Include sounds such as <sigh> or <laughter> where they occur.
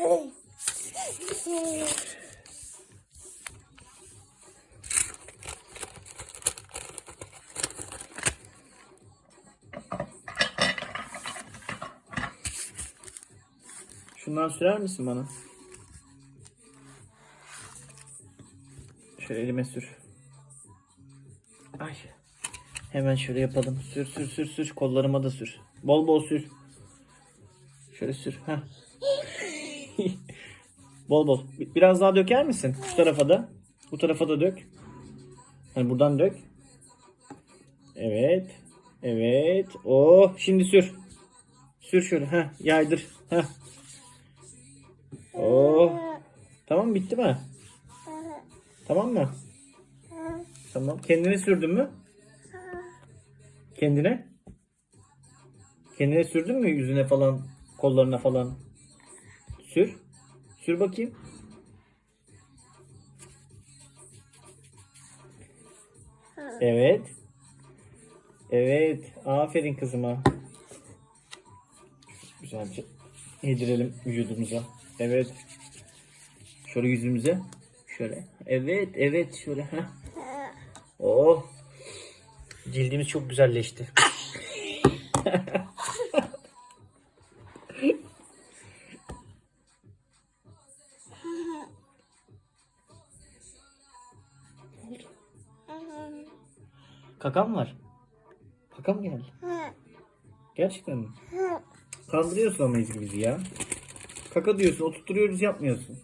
Şundan sürer misin bana? Şöyle elime sür. Ay. Hemen şöyle yapalım. Sür sür sür sür. Kollarıma da sür. Bol bol sür. Şöyle sür. Heh. <laughs> bol bol. Bi- Biraz daha döker misin? Şu tarafa da. Bu tarafa da dök. Hani buradan dök. Evet. Evet. Oh, şimdi sür. Sür şöyle. Heh, yaydır. Heh. Oh. Tamam bitti mi? Tamam mı? Tamam. Kendine sürdün mü? Kendine? Kendine sürdün mü yüzüne falan, kollarına falan? Sür. Sür bakayım. Evet. Evet. Aferin kızıma. Güzelce yedirelim vücudumuza. Evet. Şöyle yüzümüze. Şöyle. Evet, evet şöyle. Heh. Oh. Cildimiz çok güzelleşti. <laughs> Kakam var. Kakam geldi. Gerçekten mi? Kandırıyorsun ama Ezgi bizi ya. Kaka diyorsun, oturtuyoruz yapmıyorsun.